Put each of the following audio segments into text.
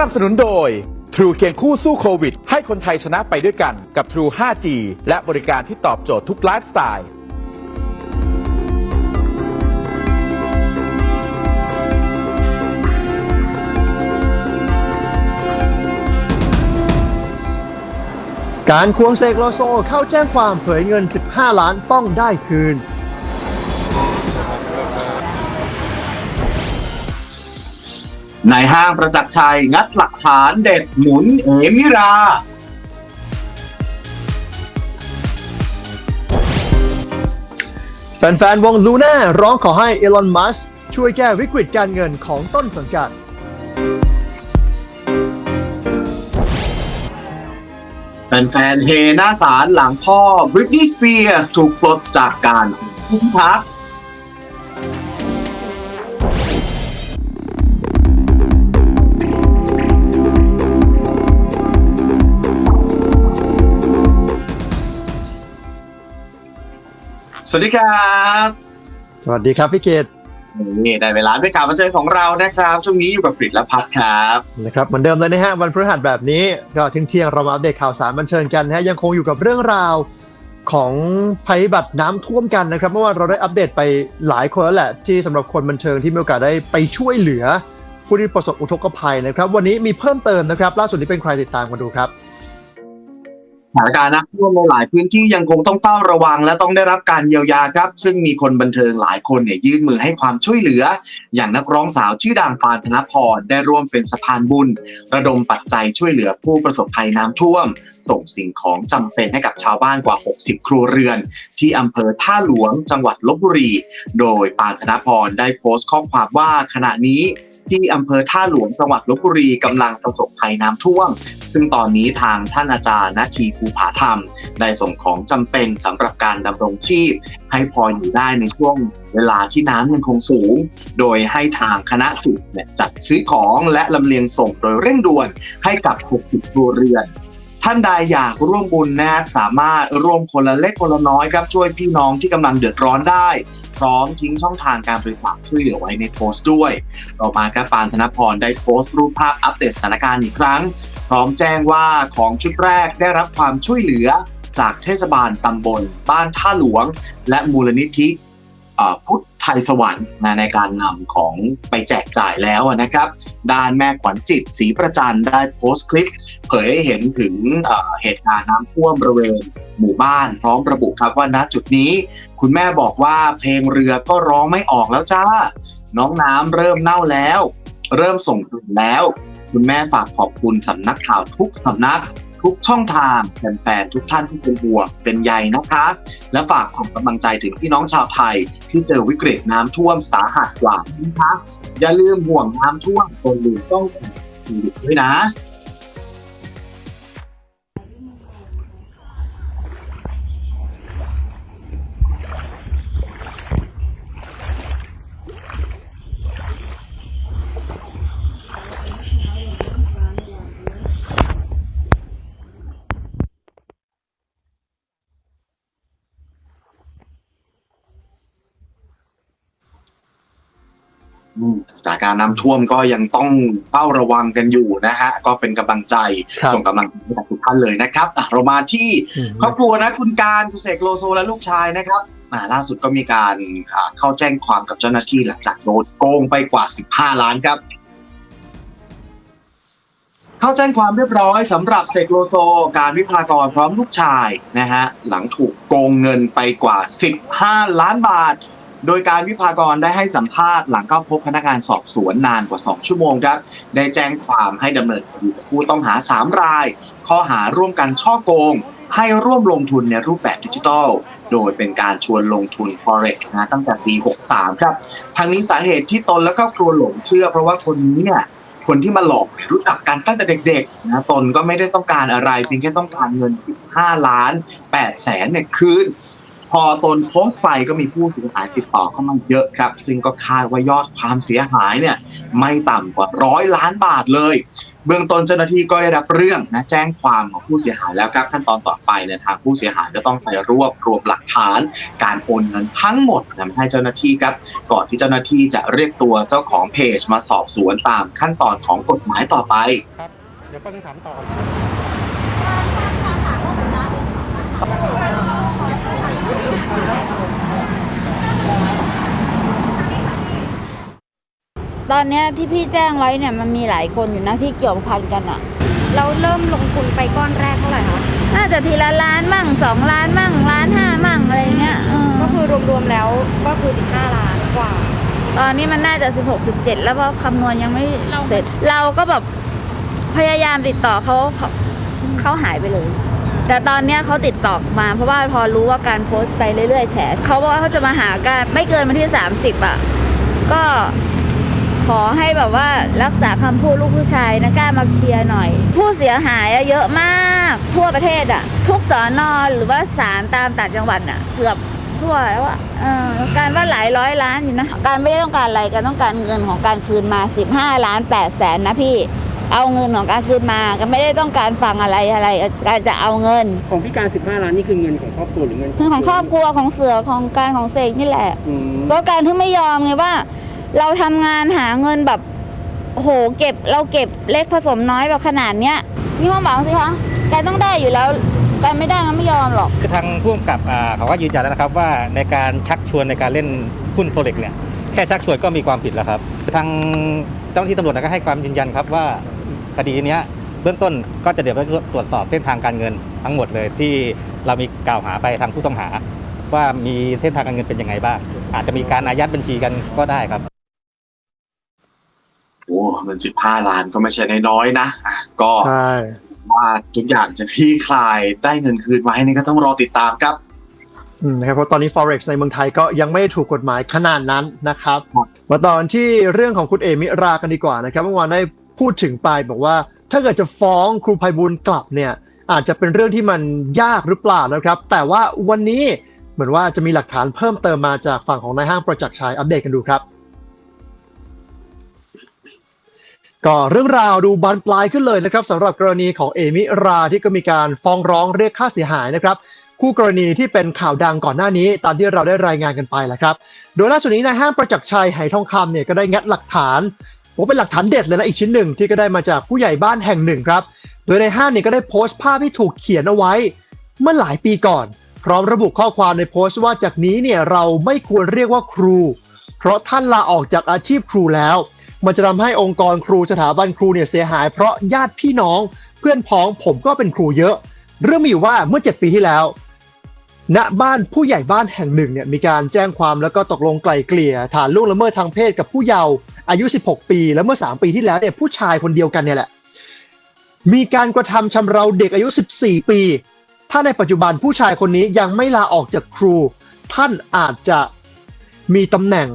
นับสนุนโดย True เคียงคู่สู้โควิด ให้คนไทยชนะไปด้วยกันกับ True 5G และบริการที่ตอบโจทย์ทุกไลฟ์สไตล์การควงเสกโลโซเข้าแจ้งความเผยเงิน 15 ล้านต้องได้คืน นายห้างประจักษ์ชัยงัดหลักฐานเด็ดหมุนเอมิรา แฟนๆวงลูน่าร้องขอให้เอลอน มัสช่วยแก้วิกฤตการเงินของต้นสังกัด แฟนๆเฮหน้าศาลหลังพ่อบริตนีย์สเปียร์สถูกปลดจากการคุ้มพัก สวัสดีครับสวัสดีครับพี่เกตนี่ได้เวลาเป็นข่าวบันเทิงของเรานะครับ ช่วงนี้อยู่กับฟริดและพัดครับนะครับเหมือนเดิมเลยนะฮะวันพฤหัสแบบนี้ก็ทิ้งเที่ยงๆเรามาอัปเดตข่าวสารบันเทิงกันนะฮะยังคงอยู่กับเรื่องราวของภัยพิบัติน้ำท่วมกันนะครับเมื่อวานเราได้อัปเดตไปหลายคนแล้วแหละ ที่สำหรับคนบันเทิงที่มีโอกาสได้ไปช่วยเหลือผู้ที่ประสบอุทกภัยนะครับ วันนี้มีเพิ่มเติมนะครับ ล่าสุดนี้เป็นใครติดตามกันดูครับ สถานการณ์น้ำท่วมในหลายพื้นที่ยังคงต้องเฝ้าระวัง และต้องได้รับการเยียวยาครับ ซึ่งมีคนบันเทิงหลายคนเนี่ยยื่นมือให้ความช่วยเหลือ อย่างนักร้องสาวชื่อดังปานธนพรได้ร่วมเป็นสะพานบุญ ระดมปัจจัยช่วยเหลือผู้ประสบภัยน้ำท่วม ส่งสิ่งของจำเป็นให้กับชาวบ้านกว่า 60 ครัวเรือน ที่อำเภอท่าหลวง จังหวัดลบบุรี โดยปานธนพรได้โพสต์ข้อความว่าขณะนี้ที่อำเภอท่าหลวงจังหวัดลบบุรีกำลังประสบภัยน้ำท่วม ซึ่งตอนนี้ทางท่านอาจารย์นาทีภูผาธรรม ได้ส่งของจำเป็นสำหรับการดำรงชีพ ให้พออยู่ได้ในช่วงเวลาที่น้ำยังคงสูง โดยให้ทางคณะสิทธิ์เนี่ยจัดซื้อของและลำเลียงส่งโดยเร่งด่วนให้กับ 60ครัวเรือนท่านใดอยากร่วมบุญนะสามารถร่วมคนละเล็กคนละน้อยครับช่วยพี่น้องที่กำลังเดือดร้อนได้ พร้อมทิ้งช่องทางการบริจาคช่วยเหลือไว้ในโพสต์ด้วย ต่อมาครับปานธนพรได้โพสต์รูปภาพอัปเดตสถานการณ์อีกครั้ง พร้อมแจ้งว่าของชุดแรกได้รับความช่วยเหลือจากเทศบาลตำบล บ้านท่าหลวง และมูลนิธิพุทธไทยสวรรค์นะในการนำของไปแจกจ่ายแล้วนะครับ ด้านแม่ขวัญจิตศรีประจันได้โพสต์คลิป เผยให้เห็นถึงเอ่อเหตุการณ์น้ำท่วมบริเวณหมู่บ้าน พร้อมระบุครับว่าณจุดนี้ คุณแม่บอกว่าเพลงเรือก็ร้องไม่ออกแล้วจ้า น้องน้ำเริ่มเน่าแล้ว เริ่มส่งกลิ่นแล้ว คุณแม่ฝากขอบคุณสำนักข่าวทุกสำนัก ทุกช่องทางแฟนๆทุกท่านที่เป็นห่วงเป็นใยนะคะ และฝากส่งกำลังใจถึงพี่น้องชาวไทย ที่เจอวิกฤตน้ำท่วมสาหัสกว่านี้นะคะอย่าลืมห่วงน้ำท่วมคนลืมต้องดูด้วยนะ สถานการณ์น้ำท่วมก็ยังต้องเฝ้าระวังกันอยู่นะฮะ ก็เป็นกำลังใจครับส่งกำลังใจให้กับทุกท่านเลยนะครับอะเรามาที่ครอบครัวนะคุณการคุณเสกโลโซและลูกชายนะครับอ่าล่าสุดก็มีการอ่าเข้าแจ้งความกับเจ้าหน้าที่หลังจากโดนโกงไปกว่า 15 ล้านครับ เข้าแจ้งความเรียบร้อยสำหรับเสกโลโซ การวิพากรพร้อมลูกชายนะฮะหลังถูกโกงเงินไปกว่า 15 ล้านบาท โดยการวิพากรได้ให้สัมภาษณ์หลังเข้าพบพนักงานสอบสวนนานกว่า 2 ชั่วโมงครับ ได้แจ้งความให้ดำเนินคดีกับผู้ต้องหา 3 ราย ข้อหาร่วมกันช่อโกง ให้ร่วมลงทุนในรูปแบบดิจิทัล โดยเป็นการชวนลงทุน Forex นะตั้งแต่ปี 63 ครับ ทางนี้สาเหตุที่ตนและครอบครัวหลงเชื่อเพราะว่าคนนี้เนี่ยคนที่มาหลอกเนี่ยรู้จักกันตั้งแต่เด็กๆนะตนก็ไม่ได้ต้องการอะไรเพียงแค่ต้องการเงิน 15 ล้าน8แสนเนี่ยคืน พอตนโพสต์ไปก็มีผู้เสียหายติดต่อเข้ามาเยอะครับ ซึ่งก็คาดว่ายอดความเสียหายเนี่ยไม่ต่ำกว่าร้อยล้านบาทเลย เบื้องต้นเจ้าหน้าที่ก็ได้รับเรื่องนะแจ้งความของผู้เสียหายแล้วครับ ขั้นตอนต่อไปเนี่ยทางผู้เสียหายก็ต้องไปรวบรวมหลักฐาน การโอนเงินทั้งหมดนำให้เจ้าหน้าที่ครับ ก่อนที่เจ้าหน้าที่จะเรียกตัวเจ้าของเพจมาสอบสวนตามขั้นตอนของกฎหมายต่อไปครับเดี๋ยวก็ต้องถามต่อ ตอนเนี้ยที่พี่แจ้งไว้เนี่ยมันมีหลายคนอยู่นะที่เกี่ยวพันกันอะเราเริ่มลงทุนไปก้อนแรกเท่าไหร่คะ น่าจะทีละล้านมั่งสองล้านมั่งล้านห้ามั่งอะไรเงี้ยเออก็คือรวมๆแล้วก็คือ 15 ล้านกว่า ตอนนี้มันน่าจะ 16 17 แล้วเพราะคำนวณยังไม่เสร็จ เราก็แบบพยายามติดต่อเขาเขาเขาหายไปเลย แต่ตอนเนี้ยเขาติดต่อมา เพราะว่าพอรู้ว่าการโพสต์ไปเรื่อยๆแฉเขาบอกว่าเขาจะมาหากันไม่เกินวันที่ 30 อะ ก็ ขอให้แบบว่ารักษาคำพูดลูกผู้ชายนะกล้ามาเคลียร์หน่อย ผู้เสียหายอะเยอะมาก ทั่วประเทศอะ ทุกสอนอหรือว่าศาลตามต่างจังหวัดอะ เกือบทั่วแล้วอะเออการว่าหลายร้อยล้านอยู่นะ การไม่ได้ต้องการอะไรการต้องการเงินของการคืนมา 15 ล้าน8แสนนะพี่เอาเงินของการคืนมาก็ไม่ได้ต้องการฟังอะไรอะไร การจะเอาเงิน ของพี่การ 15 ล้านนี่คือเงินของครอบครัวหรือเงินเงินของครอบครัวของเสือของการของเสกนี่แหละอืมก็การที่ไม่ยอมไงว่า เราทำงานหาเงินแบบโหเก็บเราเก็บเล็กผสมน้อยแบบขนาดเนี้ยนี่มาบอกสิคะแกต้องได้อยู่แล้วการไม่ได้ก็ไม่ยอมหรอก คือทางผู้กำกับอ่าเขาก็ยืนยันแล้วนะครับว่าในการชักชวนในการเล่นหุ้นโฟเร็กเนี่ยแค่ชักชวนก็มีความผิดแล้วครับทางเจ้าหน้าที่ตำรวจก็ให้ความยืนยันครับว่าคดีเนี้ยเบื้องต้นก็จะเดี๋ยวไปตรวจสอบเส้นทางการเงินทั้งหมดเลยที่เรามีกล่าวหาไปทางผู้ต้องหา ว่ามีเส้นทางการเงินเป็นยังไงบ้าง อาจจะมีการอายัดบัญชีกันก็ได้ครับ โอ้เงิน15ล้านก็ไม่ใช่น้อยๆนะอะก็ใช่ว่าทุกอย่างจะคลี่คลายได้เงินคืนไหมนี่ก็ต้องรอติดตามครับอืมนะครับเพราะตอนนี้ forex ในเมืองไทยก็ยังไม่ได้ถูกกฎหมายขนาดนั้นนะครับครับมาตอนที่เรื่องของคุณเอมิรากันดีกว่านะครับเมื่อวานได้พูดถึงไปบอกว่า ถ้าเกิดจะฟ้องครูภัยบุญกลับเนี่ย อาจจะเป็นเรื่องที่มันยากหรือเปล่านะครับ แต่ว่าวันนี้เหมือนว่าจะมีหลักฐานเพิ่มเติมมาจากฝั่งของนายห้างประจักษ์ชัยอัปเดตกันดูครับ ก็เรื่องราวดูบานปลายขึ้นเลยนะครับสำหรับกรณีของเอมิราที่ก็มีการฟ้องร้องเรียกค่าเสียหายนะครับ คู่กรณีที่เป็นข่าวดังก่อนหน้านี้ ตามที่เราได้รายงานกันไปแหละครับ โดยล่าสุดนี้นายห้างประจักษ์ชัยไหทองคำเนี่ยก็ได้งัดหลักฐานผมเป็นหลักฐานเด็ดเลยนะอีกชิ้นหนึ่งที่ก็ได้มาจากผู้ใหญ่บ้านแห่งหนึ่งครับ โดยในห้างเนี่ยก็ได้โพสต์ภาพที่ถูกเขียนเอาไว้ เมื่อหลายปีก่อน พร้อมระบุข้อความในโพสต์ว่าจากนี้เนี่ยเราไม่ควรเรียกว่าครู เพราะท่านลาออกจากอาชีพครูแล้ว มันจะทำให้องค์กรครูสถาบันครูเนี่ยเสียหาย เพราะญาติพี่น้องเพื่อนพ้องผมก็เป็นครูเยอะ เรื่องมีอยู่ว่าเมื่อ 7 ปีที่แล้ว ณบ้านผู้ใหญ่บ้านแห่งหนึ่งเนี่ยมีการแจ้งความแล้วก็ตกลงไกล่เกลี่ย ฐานล่วงละเมิดทางเพศกับผู้เยาว์อายุ 16 ปี แล้วเมื่อ 3 ปีที่แล้วเนี่ยผู้ชายคนเดียวกันเนี่ยแหละมีการกระทำชำเราเด็กอายุ 14 ปี ถ้าในปัจจุบันผู้ชายคนนี้ยังไม่ลาออกจากครู ท่านอาจจะมีตำแหน่ง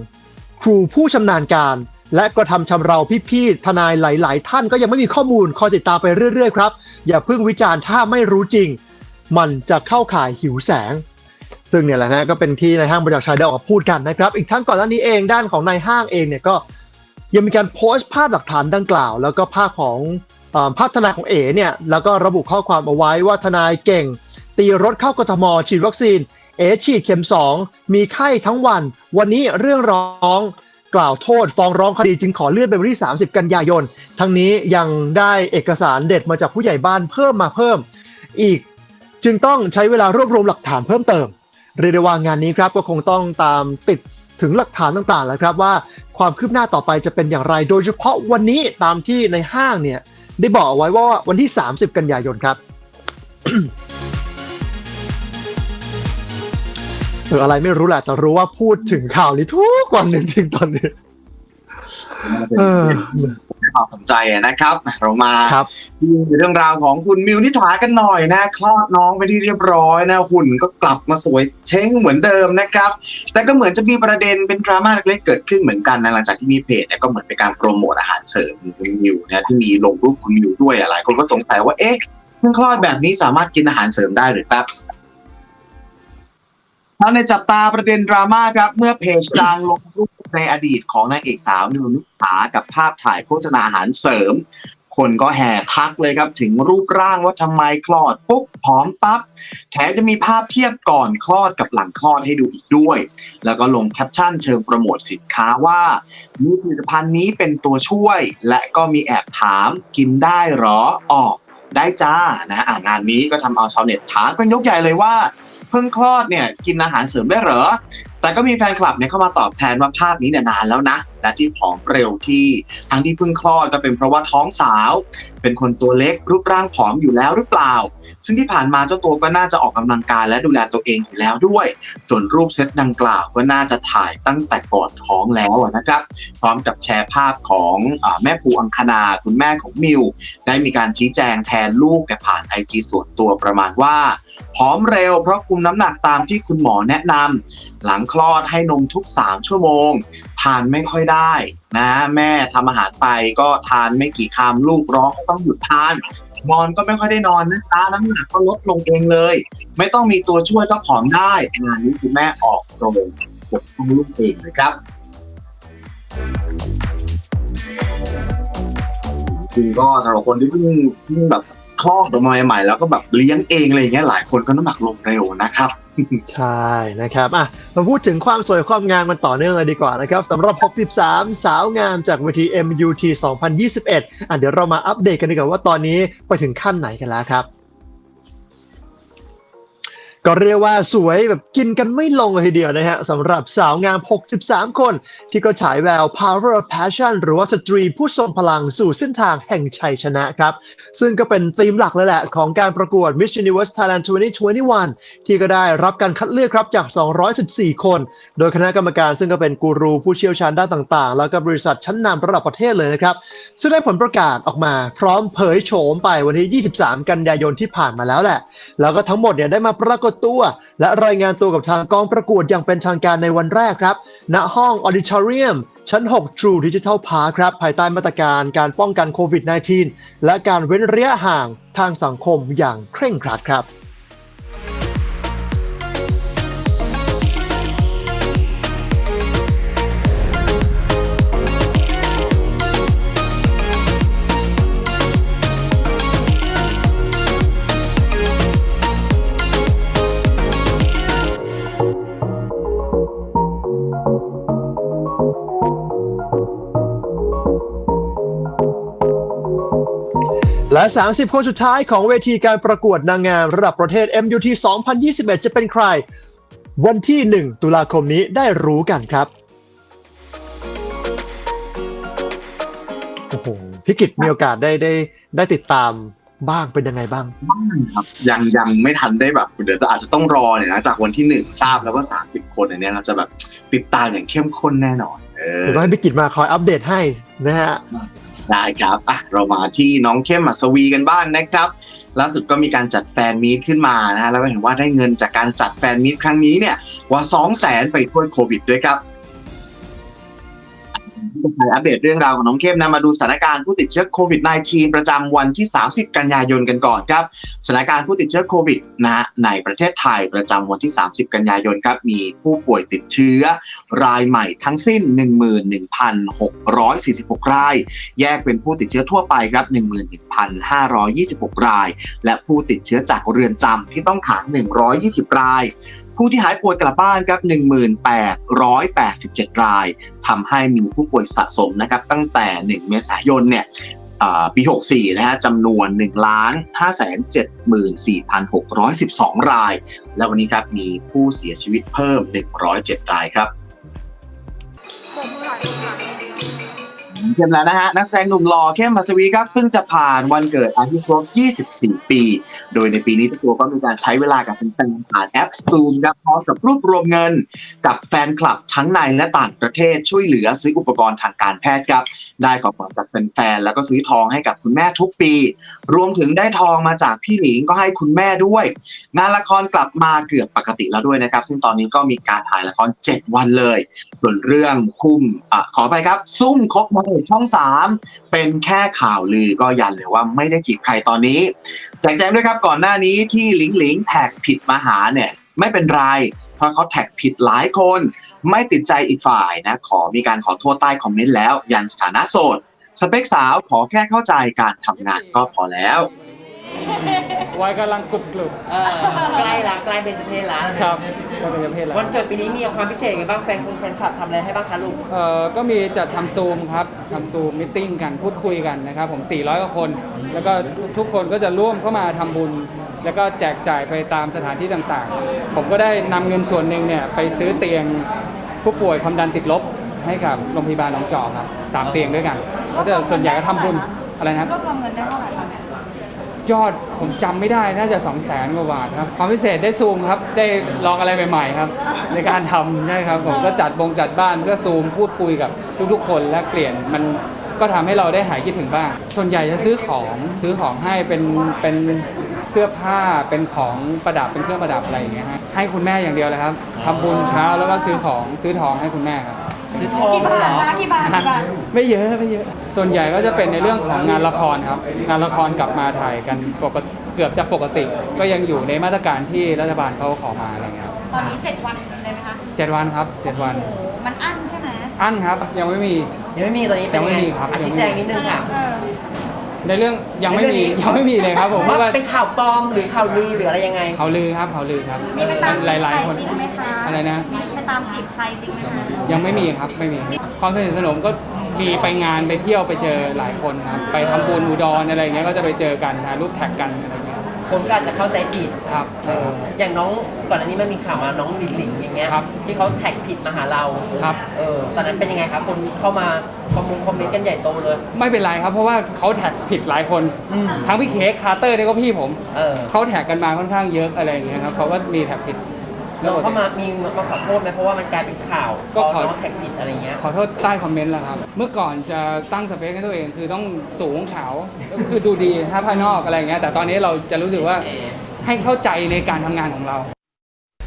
ครูผู้ชำนาญการ และกระทำชำเราพี่ๆทนายหลาย ๆ ท่านก็ยังไม่มีข้อมูลคอยติดตามไปเรื่อย ๆ ครับ อย่าเพิ่งวิจารณ์ถ้าไม่รู้จริง มันจะเข้าข่ายหิวแสง ซึ่งเนี่ยแหละนะก็เป็นที่ในายห้างประจักษ์ชัยได้ออกมาพูดกันนะครับ อีกทั้งก่อนหน้านี้เองด้านของนายห้างเองเนี่ยก็ยังมีการโพสต์ภาพหลักฐานดังกล่าว แล้วก็ภาพของอภาพทนายของเอ๋เนี่ยแล้วก็ระบุข้อความเอาไว้ว่าทนายเก่ง ตีรถเข้ากทมฉีดวัคซีน เอ๋ฉีดเข็ม 2 มีไข้ทั้งวัน วันนี้เรื่องร้อง กล่าวโทษฟ้องร้องคดีจึงขอเลื่อนเป็นวันที่ 30 กันยายน ทั้งนี้ยังได้เอกสารเด็ดมาจากผู้ใหญ่บ้านเพิ่มมาเพิ่ม อีกจึงต้องใช้เวลารวบรวมหลักฐานเพิ่มเติม เรียกได้ว่างานนี้ครับก็คงต้องตามติดถึงหลักฐานต่างๆแล้วครับว่าความคืบหน้าต่อไปจะเป็นอย่างไร โดยเฉพาะวันนี้ตามที่ในห้างเนี่ยได้บอกเอาไว้ว่าวันที่ 30 กันยายนครับ เอออะไรไม่รู้แหละ แต่รู้ว่าพูดถึงข่าวนี้ทุกวันจริงๆตอนนี้ เออ ความสนใจนะครับ เรามาครับที่เรื่องราวของคุณมิวนิถากันหน่อยนะ คลอดน้องไปที่เรียบร้อยนะ หุ่นก็กลับมาสวยเช้งเหมือนเดิมนะครับ แต่ก็เหมือนจะมีประเด็นเป็นดราม่าเล็กๆเกิดขึ้นเหมือนกันนะหลังจากที่มีเพจเนี่ยก็เหมือนเป็นการโปรโมทอาหารเสริมคุณมิวนะที่มีลงรูปคุณมิวด้วยอะหลายคนก็สงสัยว่าเอ๊ะเพิ่งคลอดแบบนี้สามารถกินอาหารเสริมได้หรือเปล่า แล้วในจับตาประเด็นดราม่าครับ เมื่อเพจดังลงรูปในอดีตของนางเอกสาวมิวนิถากับภาพถ่ายโฆษณาอาหารเสริม คนก็แห่ทักเลยครับ ถึงรูปร่างว่าทำไมคลอดปุ๊บผอมปั๊บแถมจะมีภาพเทียบก่อนคลอดกับหลังคลอดให้ดูอีกด้วย แล้วก็ลงแคปชั่นเชิงโปรโมทสินค้าว่ามีผลิตภัณฑ์นี้เป็นตัวช่วย และก็มีแอบถามกินได้หรอออกได้จ้านะอ่างานนี้ก็ทำเอาชาวเน็ตถามกันยกใหญ่เลยว่า พิ่งคลอดเนี่ยกินอาหารเสริมได้เหรอ แต่ก็มีแฟนคลับเนี่ยเข้ามาตอบแทนว่าภาพนี้เนี่ยนานแล้วนะและที่ผอมเร็วที่ทั้งที่เพิ่งคลอดก็เป็นเพราะว่าท้องสาว เป็นคนตัวเล็กรูปร่างผอมอยู่แล้วหรือเปล่า ซึ่งที่ผ่านมาเจ้าตัวก็น่าจะออกกำลังกายและดูแลตัวเองอยู่แล้วด้วยส่วนรูปเซตดังกล่าวก็น่าจะถ่ายตั้งแต่ก่อนท้องแล้วนะครับ พร้อมกับแชร์ภาพของอแม่ปูอังคณาคุณแม่ของมิวได้มีการชี้แจงแทนลูกผ่านไอจีส่วนตัวประมาณว่า ผอมเร็วเพราะคุมน้ำหนักตามที่คุณหมอแนะนำหลังคลอดให้นมทุก 3 ชั่วโมง ทานไม่ค่อยได้นะแม่ทำอาหารไปก็ทานไม่กี่คำลูกร้องก็ต้องหยุดทานนอนก็ไม่ค่อยได้นอนนะคะน้ำหนักก็ลดลงเองเลย ไม่ต้องมีตัวช่วยก็ผอมได้งานนี้คุณแม่ออกตรงกดต้องลูกเองเลยครับจริงก็สำหรับคนที่เพิ่งเพิ่งแบบ คลอดออกมาใหม่ๆแล้วก็แบบเลี้ยงเองอะไรอย่างเงี้ยหลายคนก็น้ำหนักลงเร็วนะครับ ใช่นะครับอะมาพูดถึงความสวยความงามมันต่อเนื่องเลยดีกว่านะครับสำหรับ 63 สาวงามจากเวที MUT 2021 อะเดี๋ยวเรามาอัปเดตกันดีกว่าว่าตอนนี้ไปถึงขั้นไหนกันแล้วครับ ก็เรียกว่าสวยแบบกินกันไม่ลงเลยทีเดียวนะฮะสำหรับสาวงาม 63 คน ที่ก็ฉายแวว power of passion หรือว่าสตรีผู้ทรงพลังสู่เส้นทางแห่งชัยชนะครับ ซึ่งก็เป็นธีมหลักเลยแหละ ของการประกวด Miss Universe Thailand 2021 ที่ก็ได้รับการคัดเลือกครับจาก 214 คน โดยคณะกรรมการซึ่งก็เป็นกูรูผู้เชี่ยวชาญด้านต่าง ๆ แล้วก็บริษัทชั้นนำระดับประเทศเลยนะครับ ซึ่งได้ผลประกาศออกมาพร้อมเผยโฉมไปวันที่ 23 กันยายนที่ผ่านมาแล้วแหละ แล้วก็ทั้งหมดเนี่ยได้มาปรากฏตัว และรายงานตัวกับทางกองประกวดอย่างเป็นทางการในวันแรกครับ ณห้อง Auditorium ชั้น 6 True Digital Park ครับ ภายใต้มาตรการการป้องกันโควิด -19 และการเว้นระยะห่างทางสังคมอย่างเคร่งครัดครับ 30 คนสุดท้ายของเวทีการประกวดนางงามระดับประเทศ MUT 2021 จะเป็นใคร วันที่ 1 ตุลาคมนี้ได้รู้กันครับ โอ้โหพี่กิตมีโอกาสได้ได้ได้ติดตามบ้างเป็นยังไงบ้างครับยังยังไม่ทันได้แบบ เดี๋ยวจะอาจจะต้องรอเนี่ยนะจากวันที่หนึ่งทราบแล้วว่า30คนอันเนี้ยเราจะแบบติดตามอย่างเข้มข้นแน่นอนเออเดี๋ยวต้องให้พี่กิตมาคอยอัปเดตให้นะฮะ ได้ครับอะเรามาที่น้องเข้มมัสวีกันบ้างนะครับ ล่าสุดก็มีการจัดแฟนมีตขึ้นมานะฮะแล้วก็เห็นว่าได้เงินจากการจัดแฟนมีตครั้งนี้เนี่ยกว่า 2 0 0แสนไปช่วยโควิดด้วยครับ อัปเดตเรื่องราวของน้องเข้มนะมาดูสถานการณ์ผู้ติดเชื้อโควิด -19 ประจำวันที่ 30 กันยายนกันก่อนครับสถานการณ์ผู้ติดเชื้อโควิดนะในประเทศไทยประจำวันที่ 30 กันยายนครับมีผู้ป่วยติดเชื้อรายใหม่ทั้งสิ้น 11,646 ราย แยกเป็นผู้ติดเชื้อทั่วไปครับ11,526 ราย และผู้ติดเชื้อจากเรือนจำที่ต้องขัง120 ราย ผู้ที่หายป่วยกลับบ้านครับ 1,887 ราย ทำให้มีผู้ป่วยสะสมนะครับ ตั้งแต่ 1 เมษายนเนี่ยปี 64 นะฮะจำนวน1ล้าน5 74,612 ราย และวันนี้ครับมีผู้เสียชีวิตเพิ่ม 107 รายครับ เข้มแล้วนะฮะนักแสดงหนุ่มหล่อเข้มมัสวีครับเพิ่งจะผ่านวันเกิดอายุครบ 24 ปี โดยในปีนี้ตัวก็มีการใช้เวลากับแฟนผ่านแอป Zoom ครับพร้อมกับรวบรวมเงิน กับแฟนคลับทั้งในและต่างประเทศช่วยเหลือซื้ออุปกรณ์ทางการแพทย์ครับ ได้ของขวัญจากแฟนๆแล้วก็ซื้อทองให้กับคุณแม่ทุกปี รวมถึงได้ทองมาจากพี่หนิงก็ให้คุณแม่ด้วย งานละครกลับมาเกือบปกติแล้วด้วยนะครับ ซึ่งตอนนี้ก็มีการถ่ายละคร 7 วันเลย ส่วนเรื่องคุ้มอขอไปครับซุ่มคบมาช่องสามเป็นแค่ข่าวลือก็ยันเลยว่าไม่ได้จีบใครตอนนี้แจ้งแจ้งด้วยครับก่อนหน้านี้ที่ลิงลิงแท็กผิดมาหาเนี่ยไม่เป็นไร เพราะเขาแท็กผิดหลายคน ไม่ติดใจอีกฝ่ายนะ ขอมีการขอโทษใต้คอมเมนต์แล้ว ยันสถานะโสด สเปคสาวขอแค่เข้าใจการทำงานก็พอแล้ว วัยกำลังกรุบกรุบเออใกล้ละใกล้เป็นจเพศละครับก็เป็นเพศแล้ววันเกิดปีนี้มีความพิเศษไงบ้างแฟนคุณแฟนคลับทำอะไรให้บ้างคะลูกเอ่อก็มีจัดทำซูมครับทำซูมมิทติ้งกันพูดคุยกันนะครับผม 400กว่าคน แล้วก็ทุกคนก็จะร่วมเข้ามาทำบุญ แล้วก็แจกจ่ายไปตามสถานที่ต่างๆ ผมก็ได้นำเงินส่วนหนึ่งเนี่ยไปซื้อเตียงผู้ป่วยความดันติดลบให้กับโรงพยาบาลหนองจอกครับสามเตียงด้วยกันก็จะส่วนใหญ่ก็ทำบุญอะไรนะครับ รวบรวมเงินได้เท่าไหร่คะเนี่ย ยอดผมจำไม่ได้น่าจะ2 0 0แสนกว่าบาทครับความพิเศษได้ซูมครับ ได้ลองอะไรใหม่ๆครับ ในการทำใช่ครับผมก็จัดบงจัดบ้านเพื่อซูมพูดคุยกับทุกๆ คนและเปลี่ยนมันก็ทำให้เราได้หายคิดถึงบ้าง ส่วนใหญ่จะซื้อของซื้อของให้เป็นเป็นเสื้อผ้าเป็นของประดับเป็นเครื่องประดับอะไรอย่างเงี้ยฮะให้คุณแม่อย่างเดียวเลยครับทำบุญเช้าแล้วก็ซื้อของซื้อทองให้คุณแม่ครับ ซื้อทองกี่เหรบาทอคะกี่บาทกี่บาท ไม่เยอะไม่เยอะ ส่วนใหญ่ก็จะเป็นในเรื่องของงานละครครับ งานละครกลับมาถ่ายกันปกติเกือบจะปกติ ก็ยังอยู่ในมาตรการที่รัฐบาลเขาขอมาอะไรเงี้ยครับตอนนี้ 7 วันเลยไหมคะเจ็ดวันครับเจ็ดวัน โอ้โหมันอั้นใช่ไหมอั้นครับยังไม่มี ยังไม่มีตอนนี้เป็นยังไม่ไงมีครับอะชี้แจงนิดนึงค่ะ เออ ในเรื่องยังไม่มีในเรื่องนี้ยังไม่มีเลยครับผมเพราะว่าว่าเป็นข่าวปลอมหรือข่าวลือหรืออะไรยังไง เขาลือครับเขาลือครับมีไปตามหจีบลายใครๆคนจริงไหมคะอะไรนะ มีไปตามจีบใครจริงไหมคะยังไม่มีครับไม่มีความสนิทสนมก็มีไปงานไปเที่ยวไปเจอหลายคนครับไปทำบุญอุดรอะไรเงี้ยก็จะไปเจอกันถ่ายรูปแท็กกันอะไรเงี้ย คนก็อาจจะเข้าใจผิดครับเอออย่างน้องก่อนอันนี้มันมีข่าวมาน้องหลินหลิงอย่างเงี้ยครับที่เขาแท็กผิดมาหาเราครับ เออตอนนั้นเป็นยังไงครับ คนเข้ามาคอมมงคอมเมนต์กันใหญ่โตเลย ไม่เป็นไรครับ เพราะว่าเขาแท็กผิดหลายคน อืมทั้งพี่เค้กคาร์เตอร์นี่ก็พี่ผมเออ เขาแท็กกันมาค่อนข้างเยอะอะไรอย่างเงี้ยครับเขาก็มีแท็กผิด น้องเข้ามามีมาขอโทษไหมเพราะว่ามันกลายเป็นข่าวก็ขอ น้องแท็กผิดอะไรเงี้ย ขอโทษใต้คอมเมนต์แหละครับ เมื่อก่อนจะตั้งสเปคให้ตัวเองคือต้องสูงขาวก็คือดูดีถ้าภายนอกอะไรอย่างเงี้ยแต่ตอนนี้เราจะรู้สึกว่าให้เข้าใจในการทำงานของเรา